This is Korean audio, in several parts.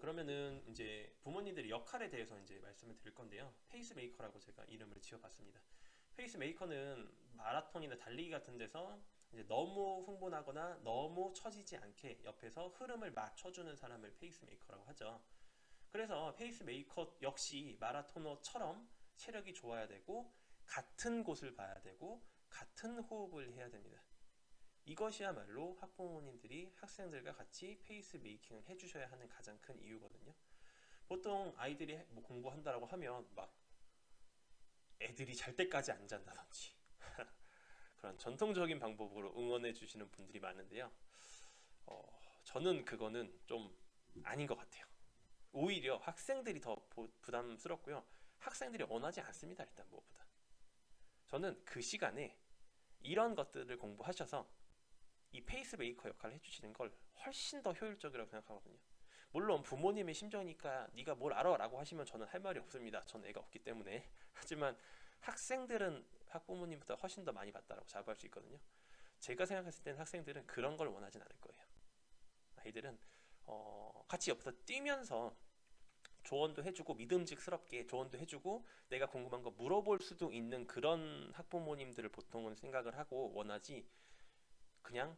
그러면은 이제 부모님들의 역할에 대해서 이제 말씀을 드릴 건데요. 페이스메이커라고 제가 이름을 지어봤습니다. 페이스메이커는 마라톤이나 달리기 같은 데서 이제 너무 흥분하거나 너무 처지지 않게 옆에서 흐름을 맞춰주는 사람을 페이스메이커라고 하죠. 그래서 페이스메이커 역시 마라토너처럼 체력이 좋아야 되고 같은 곳을 봐야 되고 같은 호흡을 해야 됩니다. 이것이야말로 학부모님들이 학생들과 같이 페이스 메이킹을 해주셔야 하는 가장 큰 이유거든요. 보통 아이들이 뭐 공부한다라고 하면 막 애들이 잘 때까지 안 잔다든지 그런 전통적인 방법으로 응원해 주시는 분들이 많은데요. 어, 저는 그거는 좀 아닌 것 같아요. 오히려 학생들이 더 보- 부담스럽고요. 학생들이 원하지 않습니다. 일단 무엇보다. 저는 그 시간에 이런 것들을 공부하셔서 이 페이스메이커 역할을 해주시는 걸 훨씬 더 효율적이라고 생각하거든요. 물론 부모님의 심정이니까 네가 뭘 알아 라고 하시면 저는 할 말이 없습니다. 전 애가 없기 때문에. 하지만 학생들은 학부모님보다 훨씬 더 많이 받다라고 자부할 수 있거든요. 제가 생각했을 때는 학생들은 그런 걸 원하진 않을 거예요. 아이들은 어, 같이 옆에서 뛰면서 조언도 해주고 믿음직스럽게 조언도 해주고 내가 궁금한 거 물어볼 수도 있는 그런 학부모님들을 보통은 생각을 하고 원하지 그냥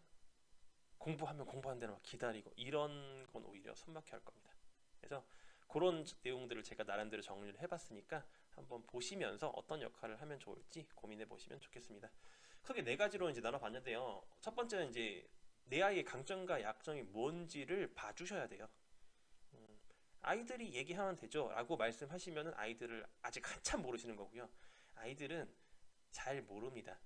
공부하면 공부하는 대로 막 기다리고 이런 건 오히려 숨막혀 할 겁니다. 그래서 그런 내용들을 제가 나름대로 정리를 해봤으니까 한번 보시면서 어떤 역할을 하면 좋을지 고민해 보시면 좋겠습니다. 크게 네 가지로 이제 나눠봤는데요. 첫 번째는 이제 내 아이의 강점과 약점이 뭔지를 봐주셔야 돼요. 음, 아이들이 얘기하면 되죠 라고 말씀하시면 아이들을 아직 한참 모르시는 거고요. 아이들은 잘 모릅니다.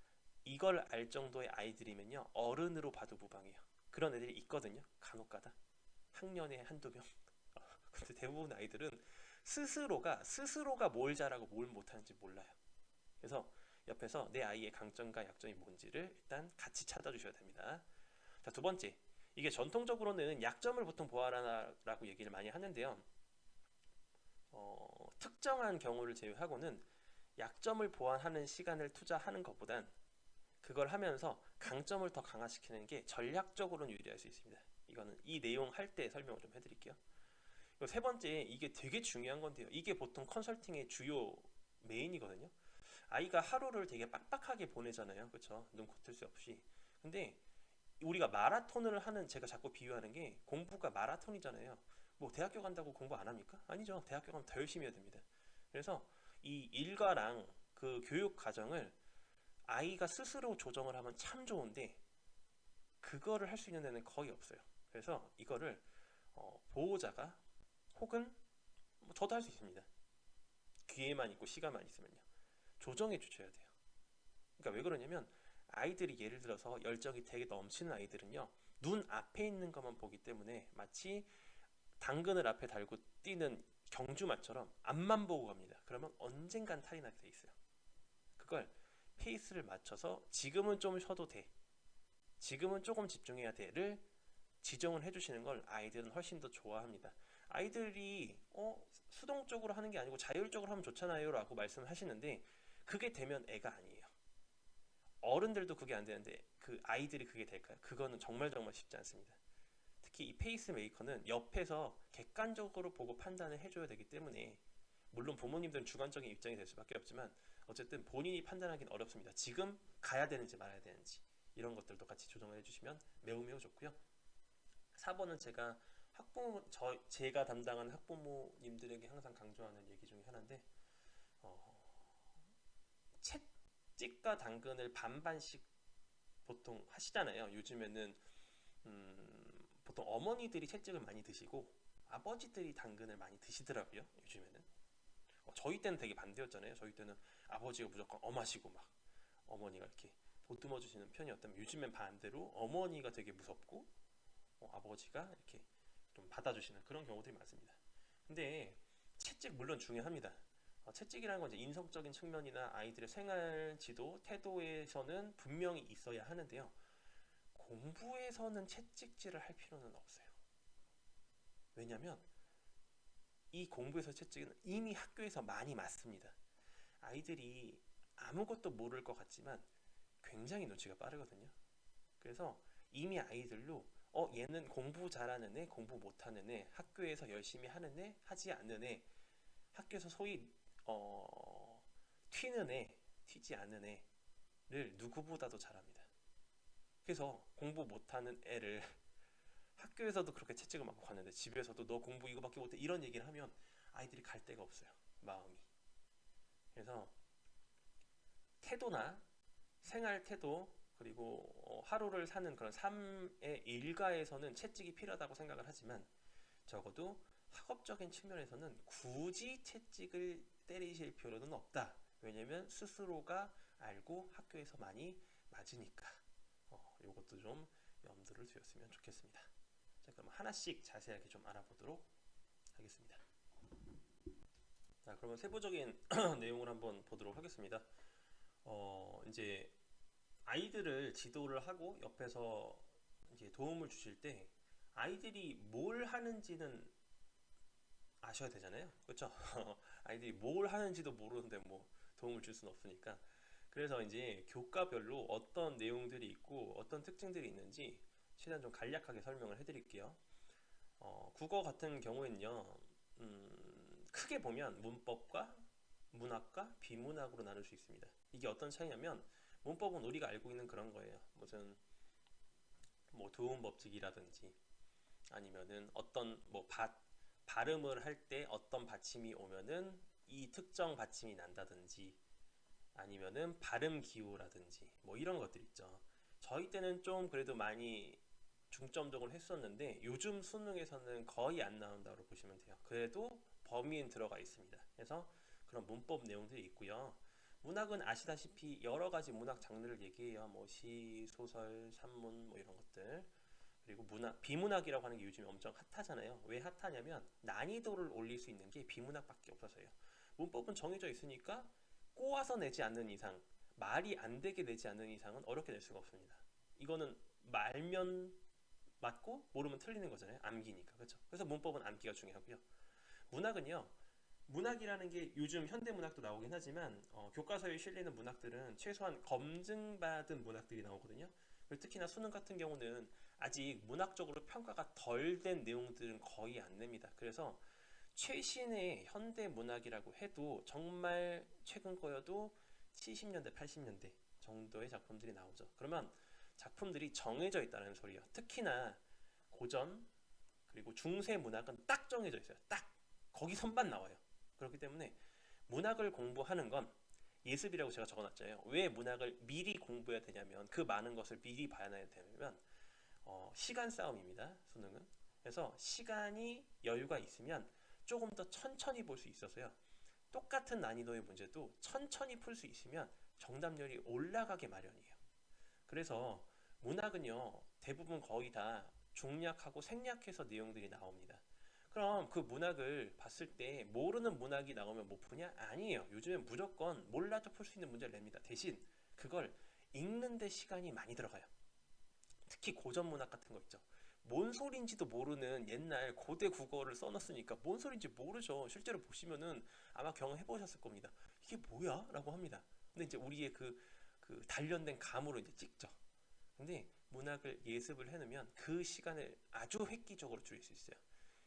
이걸 알 정도의 아이들이면요 어른으로 봐도 무방해요. 그런 애들이 있거든요. 간혹가다 학년에 한두 명. 근데 대부분 아이들은 스스로가 스스로가 뭘 잘하고 뭘 못하는지 몰라요. 그래서 옆에서 내 아이의 강점과 약점이 뭔지를 일단 같이 찾아주셔야 됩니다. 자, 두 번째. 이게 전통적으로는 약점을 보통 보아라라고 얘기를 많이 하는데요. 어, 특정한 경우를 제외하고는 약점을 보완하는 시간을 투자하는 것보단 그걸 하면서 강점을 더 강화시키는 게 전략적으로는 유리할 수 있습니다. 이거는 이 내용 할 때 설명을 좀 해드릴게요. 세 번째 이게 되게 중요한 건데요. 이게 보통 컨설팅의 주요 메인이거든요. 아이가 하루를 되게 빡빡하게 보내잖아요. 그렇죠? 눈 코틀 새 없이. 근데 우리가 마라톤을 하는 제가 자꾸 비유하는 게 공부가 마라톤이잖아요. 뭐 대학교 간다고 공부 안 합니까? 아니죠. 대학교 가면 더 열심히 해야 됩니다. 그래서 이 일과랑 그 교육 과정을 아이가 스스로 조정을 하면 참 좋은데 그거를 할 수 있는 데는 거의 없어요. 그래서 이거를 어, 보호자가 혹은 뭐 저도 할 수 있습니다. 기회만 있고 시간만 있으면요. 조정해 주셔야 돼요. 그러니까 왜 그러냐면 아이들이 예를 들어서 열정이 되게 넘치는 아이들은요. 눈 앞에 있는 것만 보기 때문에 마치 당근을 앞에 달고 뛰는 경주마처럼 앞만 보고 갑니다. 그러면 언젠간 탈이 나게 돼 있어요. 그걸 페이스를 맞춰서 지금은 좀 쉬어도 돼. 지금은 조금 집중해야 돼를 지정을 해주시는 걸 아이들은 훨씬 더 좋아합니다. 아이들이 어 수동적으로 하는 게 아니고 자율적으로 하면 좋잖아요 라고 말씀을 하시는데 그게 되면 애가 아니에요. 어른들도 그게 안 되는데 그 아이들이 그게 될까요? 그거는 정말 정말 쉽지 않습니다. 특히 이 페이스 메이커는 옆에서 객관적으로 보고 판단을 해줘야 되기 때문에 물론 부모님들은 주관적인 입장이 될 수밖에 없지만 어쨌든 본인이 판단하기는 어렵습니다. 지금 가야 되는지 말아야 되는지 이런 것들도 같이 조정을 해주시면 매우 매우 좋고요. 4번은 제가 학부모 저 제가 담당하는 학부모님들에게 항상 강조하는 얘기 중에 하나인데 어, 채찍과 당근을 반반씩 보통 하시잖아요. 요즘에는 음, 보통 어머니들이 채찍을 많이 드시고 아버지들이 당근을 많이 드시더라고요. 요즘에는 어, 저희 때는 되게 반대였잖아요. 저희 때는 아버지가 무조건 엄하시고 막 어머니가 이렇게 보듬어 주시는 편이었다면 요즘엔 반대로 어머니가 되게 무섭고 어, 아버지가 이렇게 좀 받아주시는 그런 경우들이 많습니다. 근데 채찍 물론 중요합니다. 어, 채찍이라는 건 이제 인성적인 측면이나 아이들의 생활 지도, 태도에서는 분명히 있어야 하는데요. 공부에서는 채찍질을 할 필요는 없어요. 왜냐면 이 공부에서 채찍은 이미 학교에서 많이 맞습니다. 아이들이 아무것도 모를 것 같지만 굉장히 눈치가 빠르거든요. 그래서 이미 아이들로 어 얘는 공부 잘하는 애, 공부 못하는 애, 학교에서 열심히 하는 애, 하지 않는 애, 학교에서 소위 어 튀는 애, 튀지 않는 애를 누구보다도 잘합니다. 그래서 공부 못하는 애를 학교에서도 그렇게 채찍을 맞고 갔는데 집에서도 너 공부 이거밖에 못해 이런 얘기를 하면 아이들이 갈 데가 없어요. 마음이. 그래서 태도나 생활 태도 그리고 어, 하루를 사는 그런 삶의 일과에서는 채찍이 필요하다고 생각을 하지만 적어도 학업적인 측면에서는 굳이 채찍을 때리실 필요는 없다. 왜냐면 스스로가 알고 학교에서 많이 맞으니까. 어, 이것도 좀 염두를 두었으면 좋겠습니다. 자, 그럼 하나씩 자세하게 좀 알아보도록 하겠습니다. 자, 그러면 세부적인 내용을 한번 보도록 하겠습니다. 어, 이제 아이들을 지도를 하고 옆에서 이제 도움을 주실 때 아이들이 뭘 하는지는 아셔야 되잖아요. 그렇죠? 아이들이 뭘 하는지도 모르는데 뭐 도움을 줄 수는 없으니까. 그래서 이제 교과별로 어떤 내용들이 있고 어떤 특징들이 있는지 최대한 좀 간략하게 설명을 해드릴게요. 어, 국어 같은 경우에는요, 음, 크게 보면 문법과 문학과 비문학으로 나눌 수 있습니다. 이게 어떤 차이냐면 문법은 우리가 알고 있는 그런 거예요. 무슨 뭐 도움 법칙이라든지 아니면은 어떤 뭐 바, 발음을 할 때 어떤 받침이 오면은 이 특정 받침이 난다든지 아니면은 발음 기호라든지 뭐 이런 것들 있죠. 저희 때는 좀 그래도 많이 중점적으로 했었는데 요즘 수능에서는 거의 안 나온다고 보시면 돼요. 그래도 범위엔 들어가 있습니다. 그래서 그런 문법 내용들이 있고요. 문학은 아시다시피 여러 가지 문학 장르를 얘기해요. 뭐 시, 소설, 산문 뭐 이런 것들. 그리고 문학, 비문학이라고 하는 게 요즘에 엄청 핫하잖아요. 왜 핫하냐면 난이도를 올릴 수 있는 게 비문학밖에 없어서요. 문법은 정해져 있으니까 꼬아서 내지 않는 이상, 말이 안 되게 내지 않는 이상은 어렵게 낼 수가 없습니다. 이거는 말면 맞고 모르면 틀리는 거잖아요. 암기니까. 그렇죠? 그래서 문법은 암기가 중요하고요. 문학은요. 문학이라는 게 요즘 현대 문학도 나오긴 하지만 어, 교과서에 실리는 문학들은 최소한 검증받은 문학들이 나오거든요. 특히나 수능 같은 경우는 아직 문학적으로 평가가 덜 된 내용들은 거의 안 냅니다. 그래서 최신의 현대 문학이라고 해도 정말 최근 거여도 70년대, 80년대 정도의 작품들이 나오죠. 그러면 작품들이 정해져 있다는 소리예요. 특히나 고전 그리고 중세 문학은 딱 정해져 있어요. 딱 거기 선만 나와요. 그렇기 때문에 문학을 공부하는 건 예습이라고 제가 적어놨잖아요. 왜 문학을 미리 공부해야 되냐면 그 많은 것을 미리 봐야 되냐면 어, 시간 싸움입니다. 수능은. 그래서 시간이 여유가 있으면 조금 더 천천히 볼 수 있어서요. 똑같은 난이도의 문제도 천천히 풀 수 있으면 정답률이 올라가게 마련이에요. 그래서 문학은요, 대부분 거의 다 중략하고 생략해서 내용들이 나옵니다. 그럼 그 문학을 봤을 때 모르는 문학이 나오면 못 푸냐? 아니에요. 요즘엔 무조건 몰라도 풀 수 있는 문제를 냅니다. 대신 그걸 읽는데 시간이 많이 들어가요. 특히 고전 문학 같은 거 있죠. 뭔 소리인지도 모르는 옛날 고대 국어를 써놨으니까 뭔 소리인지 모르죠. 실제로 보시면은 아마 경험해 보셨을 겁니다. 이게 뭐야? 라고 합니다. 근데 이제 우리의 그, 그 단련된 감으로 이제 찍죠. 근데 문학을 예습을 해놓으면 그 시간을 아주 획기적으로 줄일 수 있어요.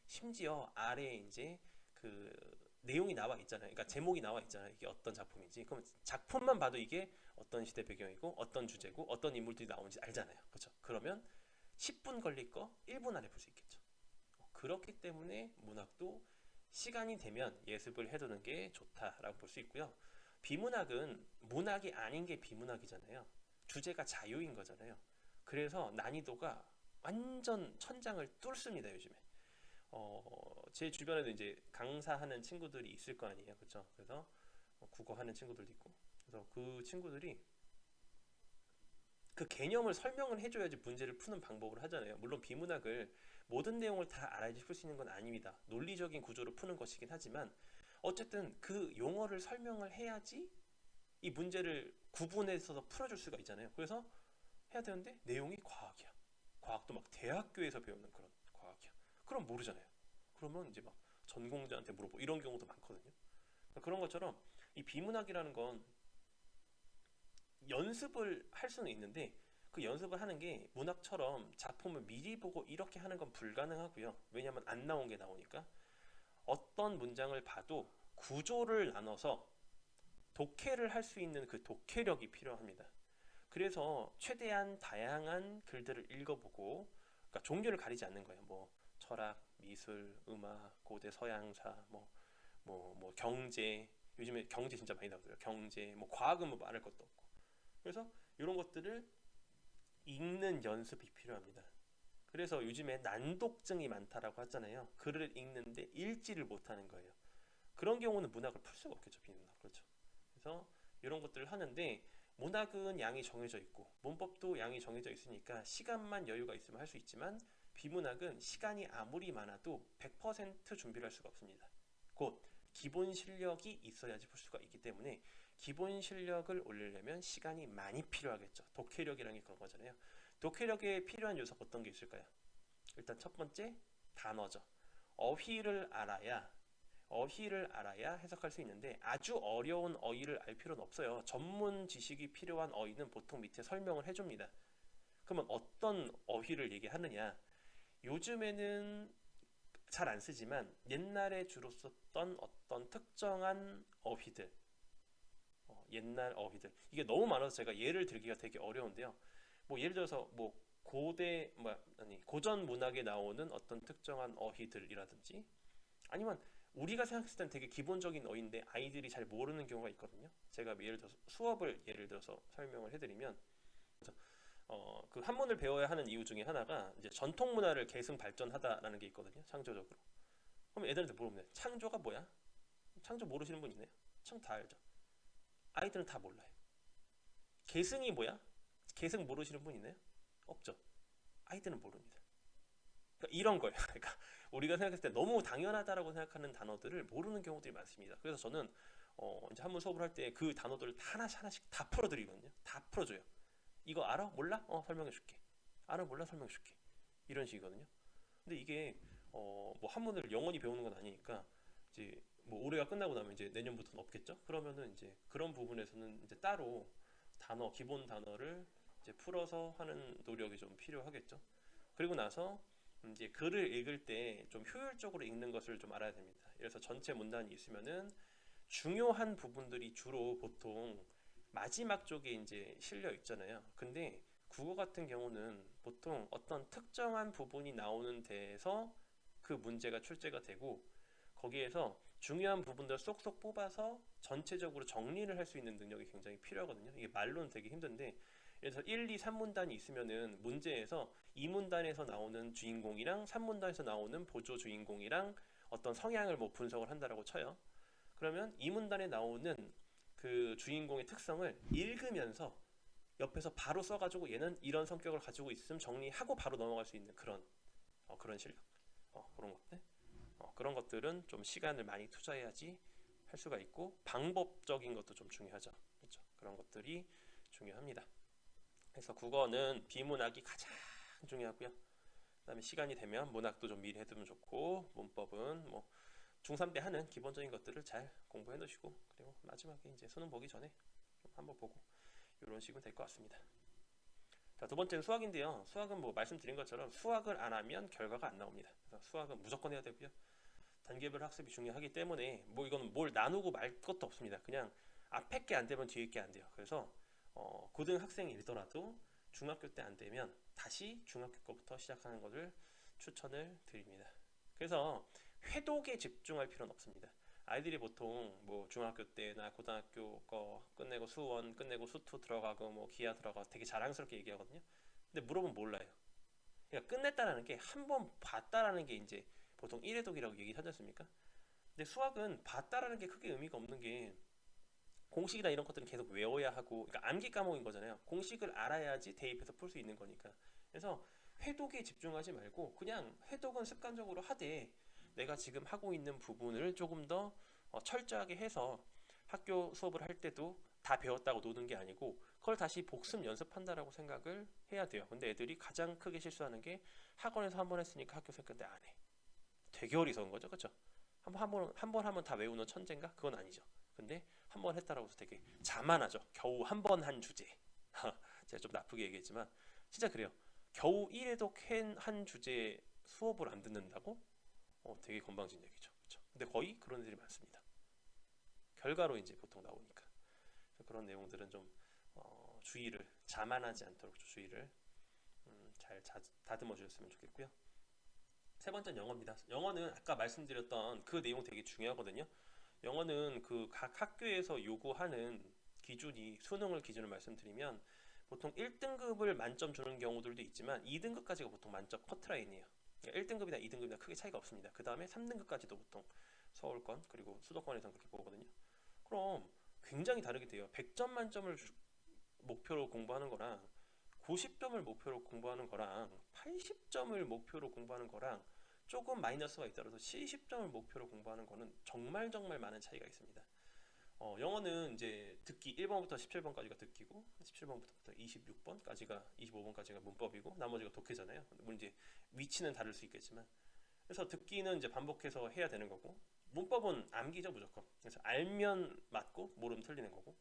심지어 아래에 이제 그 내용이 나와 있잖아요. 그러니까 제목이 나와 있잖아요. 이게 어떤 작품인지. 그럼 작품만 봐도 이게 어떤 시대 배경이고 어떤 주제고 어떤 인물들이 나오는지 알잖아요. 그렇죠? 그러면 10분 걸릴 거 1분 안에 볼 수 있겠죠. 그렇기 때문에 문학도 시간이 되면 예습을 해두는 게 좋다라고 볼 수 있고요. 비문학은 문학이 아닌 게 비문학이잖아요. 주제가 자유인 거잖아요. 그래서 난이도가 완전 천장을 뚫습니다, 요즘에. 어, 제 주변에도 이제 강사하는 친구들이 있을 거 아니에요. 그렇죠? 그래서 국어 하는 친구들도 있고. 그래서 그 친구들이 그 개념을 설명을 해줘야지 문제를 푸는 방법을 하잖아요. 물론 비문학을 모든 내용을 다 알아야지 풀 수 있는 건 아닙니다. 논리적인 구조로 푸는 것이긴 하지만 어쨌든 그 용어를 설명을 해야지 이 문제를 구분해서 풀어줄 수가 있잖아요. 그래서 해야 되는데 내용이 과학이야. 과학도 막 대학교에서 배우는 그런 과학이야. 그럼 모르잖아요. 그러면 이제 막 전공자한테 물어보고 이런 경우도 많거든요. 그러니까 그런 것처럼 이 비문학이라는 건 연습을 할 수는 있는데 그 연습을 하는 게 문학처럼 작품을 미리 보고 이렇게 하는 건 불가능하고요. 왜냐하면 안 나온 게 나오니까 어떤 문장을 봐도 구조를 나눠서 독해를 할 수 있는 그 독해력이 필요합니다. 그래서 최대한 다양한 글들을 읽어보고 그러니까 종류를 가리지 않는 거예요. 뭐 철학, 미술, 음악, 고대 서양사, 뭐 뭐, 뭐 경제 요즘에 경제 진짜 많이 나오더라고요. 경제, 뭐 과학은 뭐 말할 것도 없고. 그래서 이런 것들을 읽는 연습이 필요합니다. 그래서 요즘에 난독증이 많다라고 하잖아요. 글을 읽는데 읽지를 못하는 거예요. 그런 경우는 문학을 풀 수가 없겠죠, 비문학. 그렇죠. 그래서 이런 것들을 하는데 문학은 양이 정해져 있고 문법도 양이 정해져 있으니까 시간만 여유가 있으면 할 수 있지만 비문학은 시간이 아무리 많아도 100% 준비를 할 수가 없습니다. 곧 기본 실력이 있어야지 풀 수가 있기 때문에 기본 실력을 올리려면 시간이 많이 필요하겠죠. 독해력이라는 게 그런 거잖아요. 독해력에 필요한 요소가 어떤 게 있을까요? 일단 첫 번째 단어죠. 어휘를 알아야 어휘를 알아야 해석할 수 있는데 아주 어려운 어휘를 알 필요는 없어요. 전문 지식이 필요한 어휘는 보통 밑에 설명을 해줍니다. 그러면 어떤 어휘를 얘기하느냐? 요즘에는 잘 안 쓰지만 옛날에 주로 썼던 어떤 특정한 어휘들, 어, 옛날 어휘들 이게 너무 많아서 제가 예를 들기가 되게 어려운데요. 뭐 예를 들어서 뭐 고대 뭐 아니 고전 문학에 나오는 어떤 특정한 어휘들이라든지 아니면 우리가 생각했을 땐 되게 기본적인 어휘인데 아이들이 잘 모르는 경우가 있거든요. 제가 예를 들어서 수업을 예를 들어서 설명을 해드리면 어, 그 한문을 배워야 하는 이유 중에 하나가 이제 전통 문화를 계승 발전하다라는 게 있거든요. 창조적으로. 그럼 애들한테 물어보면 창조가 뭐야? 창조 모르시는 분 있나요? 참다 알죠. 아이들은 다 몰라요. 계승이 뭐야? 계승 모르시는 분 있나요? 없죠. 아이들은 모릅니다. 그러니까 이런 거예요. 그러니까 우리가 생각했을 때 너무 당연하다라고 생각하는 단어들을 모르는 경우들이 많습니다. 그래서 저는 어, 이제 한문 수업을 할 때 그 단어들을 하나씩 하나씩 다 풀어드리거든요. 다 풀어줘요. 이거 알아? 몰라? 어 설명해 줄게. 알아? 몰라? 설명해 줄게. 이런 식이거든요. 근데 이게 어, 뭐 한문을 영원히 배우는 건 아니니까 이제 뭐 올해가 끝나고 나면 이제 내년부터는 없겠죠. 그러면은 이제 그런 부분에서는 이제 따로 단어 기본 단어를 이제 풀어서 하는 노력이 좀 필요하겠죠. 그리고 나서 이제 글을 읽을 때 좀 효율적으로 읽는 것을 좀 알아야 됩니다. 그래서 전체 문단이 있으면은 중요한 부분들이 주로 보통 마지막 쪽에 이제 실려 있잖아요. 근데 국어 같은 경우는 보통 어떤 특정한 부분이 나오는 데에서 그 문제가 출제가 되고 거기에서 중요한 부분들을 쏙쏙 뽑아서 전체적으로 정리를 할 수 있는 능력이 굉장히 필요하거든요. 이게 말로는 되게 힘든데 그래서 1, 2, 3문단이 있으면은 문제에서 2문단에서 나오는 주인공이랑 3문단에서 나오는 보조 주인공이랑 어떤 성향을 뭐 분석을 한다라고 쳐요. 그러면 2문단에 나오는 그 주인공의 특성을 읽으면서 옆에서 바로 써가지고 얘는 이런 성격을 가지고 있음 정리하고 바로 넘어갈 수 있는 그런 어, 그런 실력. 어, 그런 것들. 어, 그런 것들은 좀 시간을 많이 투자해야지 할 수가 있고 방법적인 것도 좀 중요하죠. 그렇죠? 그런 것들이 중요합니다 그래서 국어는 비문학이 가장 중요하고요 그다음에 시간이 되면 문학도 좀 미리 해두면 좋고 문법은 뭐 중3 때 하는 기본적인 것들을 잘 공부해 놓으시고 그리고 마지막에 이제 수능 보기 전에 좀 한번 보고 이런 식으로 될 것 같습니다. 자, 두 번째는 수학인데요. 수학은 뭐 말씀드린 것처럼 수학을 안 하면 결과가 안 나옵니다. 그래서 수학은 무조건 해야 되고요. 단계별 학습이 중요하기 때문에 뭐 이건 뭘 나누고 말 것도 없습니다. 그냥 앞에 게 안 되면 뒤에 게 안 돼요. 그래서 어, 고등학생이더라도 중학교 때 안 되면 다시 중학교 거부터 시작하는 것을 추천을 드립니다. 그래서 회독에 집중할 필요는 없습니다. 아이들이 보통 뭐 중학교 때나 고등학교 거 끝내고 수원 끝내고 수투 들어가고 뭐 기아 들어가고 되게 자랑스럽게 얘기하거든요. 근데 물어보면 몰라요. 그러니까 끝냈다라는 게 한 번 봤다라는 게 이제 보통 1회독이라고 얘기하지 않습니까? 근데 수학은 봤다라는 게 크게 의미가 없는 게 공식이나 이런 것들은 계속 외워야 하고 그러니까 암기 과목인 거잖아요. 공식을 알아야지 대입해서 풀 수 있는 거니까. 그래서 회독에 집중하지 말고 그냥 회독은 습관적으로 하되 내가 지금 하고 있는 부분을 조금 더 어, 철저하게 해서 학교 수업을 할 때도 다 배웠다고 노는 게 아니고 그걸 다시 복습 연습한다라고 생각을 해야 돼요. 근데 애들이 가장 크게 실수하는 게 학원에서 한 번 했으니까 학교 생각 때안 해. 되게 어리석은 거죠, 그렇죠? 한번 한번 한 번 하면 다 외우는 천재인가? 그건 아니죠. 근데 한 번 했다라고 해서 되게 자만하죠. 겨우 한 번 한 주제. 제가 좀 나쁘게 얘기했지만 진짜 그래요. 겨우 1회독 한 주제 수업을 안 듣는다고? 어, 되게 건방진 얘기죠. 그렇죠? 근데 거의 그런 애들이 많습니다. 결과로 이제 보통 나오니까 그런 내용들은 좀 어, 주의를 자만하지 않도록 좀 주의를 음, 잘 자, 다듬어 주셨으면 좋겠고요. 세 번째는 영어입니다. 영어는 아까 말씀드렸던 그 내용 되게 중요하거든요. 영어는 그 각 학교에서 요구하는 기준이 수능을 기준으로 말씀드리면 보통 1등급을 만점 주는 경우들도 있지만 2등급까지가 보통 만점 커트라인이에요. 1등급이나 2등급이나 크게 차이가 없습니다. 그 다음에 3등급까지도 보통 서울권 그리고 수도권에서는 그렇게 보거든요. 그럼 굉장히 다르게 돼요. 100점 만점을 주- 목표로 공부하는 거랑 90점을 목표로 공부하는 거랑 80점을 목표로 공부하는 거랑 조금 마이너스가 있더라도 70점을 목표로 공부하는 거는 정말 정말 많은 차이가 있습니다. 어, 영어는 이제 듣기 1번부터 17번까지가 듣기고 17번부터 26번까지가 25번까지가 문법이고 나머지가 독해잖아요. 물론 이제 위치는 다를 수 있겠지만 그래서 듣기는 이제 반복해서 해야 되는 거고 문법은 암기죠 무조건. 그래서 알면 맞고 모르면 틀리는 거고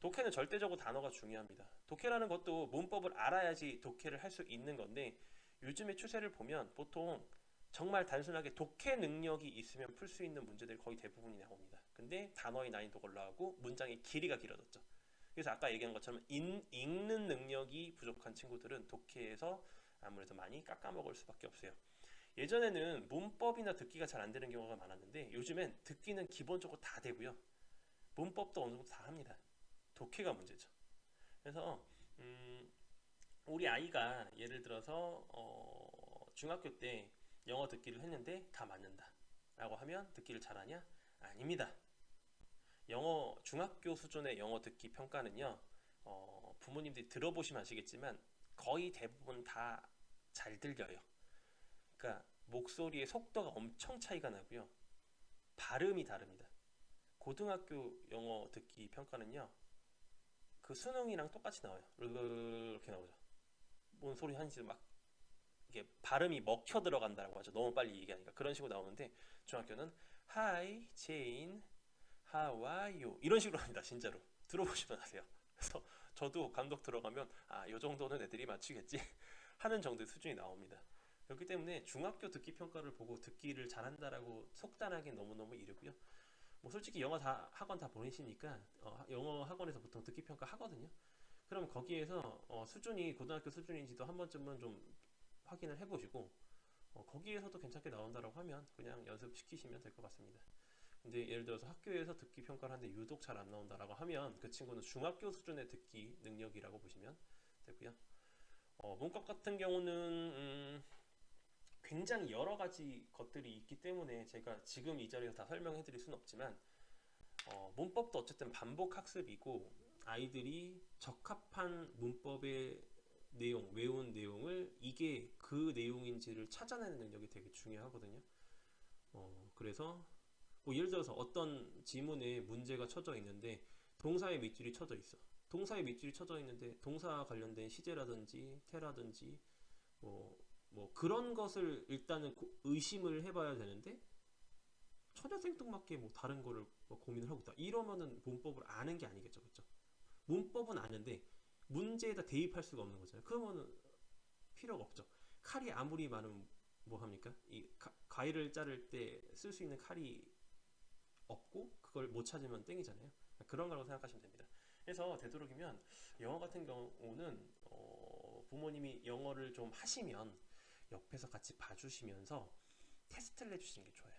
독해는 절대적으로 단어가 중요합니다. 독해라는 것도 문법을 알아야지 독해를 할 수 있는 건데 요즘의 추세를 보면 보통 정말 단순하게 독해 능력이 있으면 풀 수 있는 문제들이 거의 대부분이 나옵니다. 근데 단어의 난이도가 올라가고 문장의 길이가 길어졌죠. 그래서 아까 얘기한 것처럼 인, 읽는 능력이 부족한 친구들은 독해에서 아무래도 많이 깎아먹을 수밖에 없어요. 예전에는 문법이나 듣기가 잘 안 되는 경우가 많았는데 요즘엔 듣기는 기본적으로 다 되고요. 문법도 어느 정도 다 합니다. 독해가 문제죠. 그래서 음, 우리 아이가 예를 들어서 어, 중학교 때 영어 듣기를 했는데 다 맞는다 라고 하면 듣기를 잘하냐? 아닙니다. 영어 중학교 수준의 영어 듣기 평가는요 어, 부모님들이 들어보시면 아시겠지만 거의 대부분 다 잘 들려요. 그러니까 목소리의 속도가 엄청 차이가 나고요. 발음이 다릅니다. 고등학교 영어 듣기 평가는요. 그 수능이랑 똑같이 나와요. 이렇게 나오죠. 뭔 소리 하는지 막 이게 발음이 먹혀 들어간다고 하죠. 너무 빨리 얘기하니까 그런 식으로 나오는데 중학교는 Hi Jane, How are you? 이런 식으로 합니다. 진짜로 들어보시면 아세요. 그래서 저도 감독 들어가면 아, 요 정도는 애들이 맞추겠지 하는 정도의 수준이 나옵니다. 그렇기 때문에 중학교 듣기 평가를 보고 듣기를 잘한다라고 속단하기 너무너무 이르고요. 뭐 솔직히 영어 다 학원 다 보내시니까 어, 영어 학원에서 보통 듣기 평가 하거든요. 그럼 거기에서 어, 수준이 고등학교 수준인지도 한 번쯤은 좀 확인을 해보시고 어, 거기에서도 괜찮게 나온다라고 하면 그냥 연습시키시면 될 것 같습니다. 근데 예를 들어서 학교에서 듣기 평가를 하는데 유독 잘 안 나온다라고 하면 그 친구는 중학교 수준의 듣기 능력이라고 보시면 되고요. 어, 문법 같은 경우는 음, 굉장히 여러 가지 것들이 있기 때문에 제가 지금 이 자리에서 다 설명해 드릴 수는 없지만 어, 문법도 어쨌든 반복 학습이고 아이들이 적합한 문법의 내용, 외운 내용을 이게 그 내용인지를 찾아내는 능력이 되게 중요하거든요. 어, 그래서 뭐 예를 들어서 어떤 지문에 문제가 쳐져 있는데 동사의 밑줄이 쳐져 있어. 동사의 밑줄이 쳐져 있는데 동사 관련된 시제라든지 태라든지 뭐, 뭐 그런 것을 일단은 고- 의심을 해봐야 되는데 전혀 생뚱맞게 뭐 다른 거를 뭐 고민을 하고 있다. 이러면은 문법을 아는 게 아니겠죠, 그렇죠? 문법은 아는데 문제에다 대입할 수가 없는 거잖아요. 그러면은 필요가 없죠. 칼이 아무리 많으면 뭐 합니까? 이 가, 과일을 자를 때 쓸 수 있는 칼이 없고 그걸 못 찾으면 땡이잖아요. 그런 거라고 생각하시면 됩니다. 그래서 되도록이면 영어 같은 경우는 어, 부모님이 영어를 좀 하시면 옆에서 같이 봐주시면서 테스트를 해주시는 게 좋아요.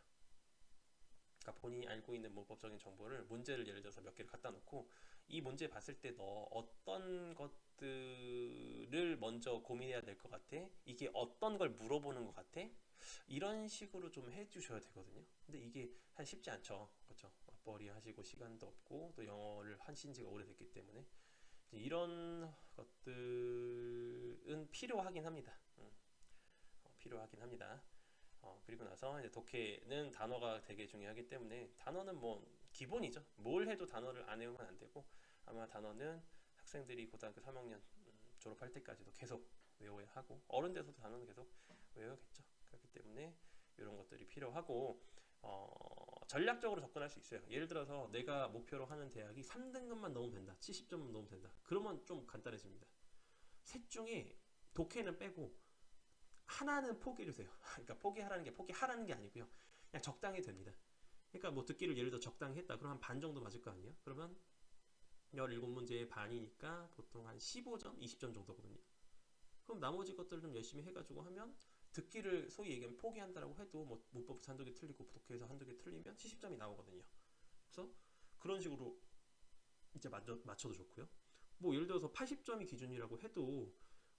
그러니까 본인이 알고 있는 문법적인 정보를 문제를 예를 들어서 몇 개를 갖다 놓고 이 문제 봤을 때 너 어떤 것 들을 먼저 고민해야 될 것 같아? 이게 어떤 걸 물어보는 것 같아? 이런 식으로 좀 해주셔야 되거든요. 근데 이게 한 쉽지 않죠. 그렇죠? 맞벌이 하시고 시간도 없고 또 영어를 하신 지가 오래됐기 때문에 이런 것들은 필요하긴 합니다. 음, 어, 필요하긴 합니다. 어, 그리고 나서 이제 독해는 단어가 되게 중요하기 때문에 단어는 뭐 기본이죠. 뭘 해도 단어를 안 외우면 안 되고 아마 단어는 학생들이 고등학교 3학년 음, 졸업할 때까지도 계속 외워야 하고 어른 돼서도 단어는 계속 외워야겠죠. 그렇기 때문에 이런 것들이 필요하고 어, 전략적으로 접근할 수 있어요. 예를 들어서 내가 목표로 하는 대학이 3등급만 넣으면 된다. 70점만 넣으면 된다. 그러면 좀 간단해집니다. 셋 중에 독해는 빼고 하나는 포기를 세요. 그러니까 포기하라는 게 포기하라는 게 아니고요. 그냥 적당히 됩니다. 그러니까 뭐 듣기를 예를 들어 적당히 했다. 그럼 한 반 정도 맞을 거 아니에요? 그러면 17문제의 반이니까 보통 한 15점, 20점 정도거든요. 그럼 나머지 것들을 좀 열심히 해가지고 하면 듣기를 소위 얘기하면 포기한다라고 해도 뭐 문법 한두 개 틀리고 독해에서 한두 개 틀리면 70점이 나오거든요. 그래서 그런 식으로 이제 맞춰, 맞춰도 좋고요. 뭐 예를 들어서 80점이 기준이라고 해도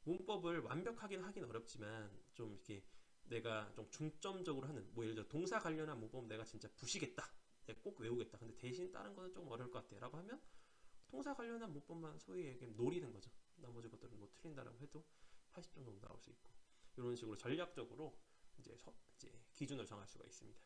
문법을 완벽하긴 하긴 어렵지만 좀 이렇게 내가 좀 중점적으로 하는 뭐 예를 들어 동사 관련한 문법 내가 진짜 부시겠다. 내가 꼭 외우겠다. 근데 대신 다른 거는 좀 어려울 것 같아. 라고 하면 동사 관련한 문법만 소위 얘기하면 노리는 거죠. 나머지 것들은 뭐 틀린다라고 해도 80점 정도 나올 수 있고 이런 식으로 전략적으로 이제, 서- 이제 기준을 정할 수가 있습니다.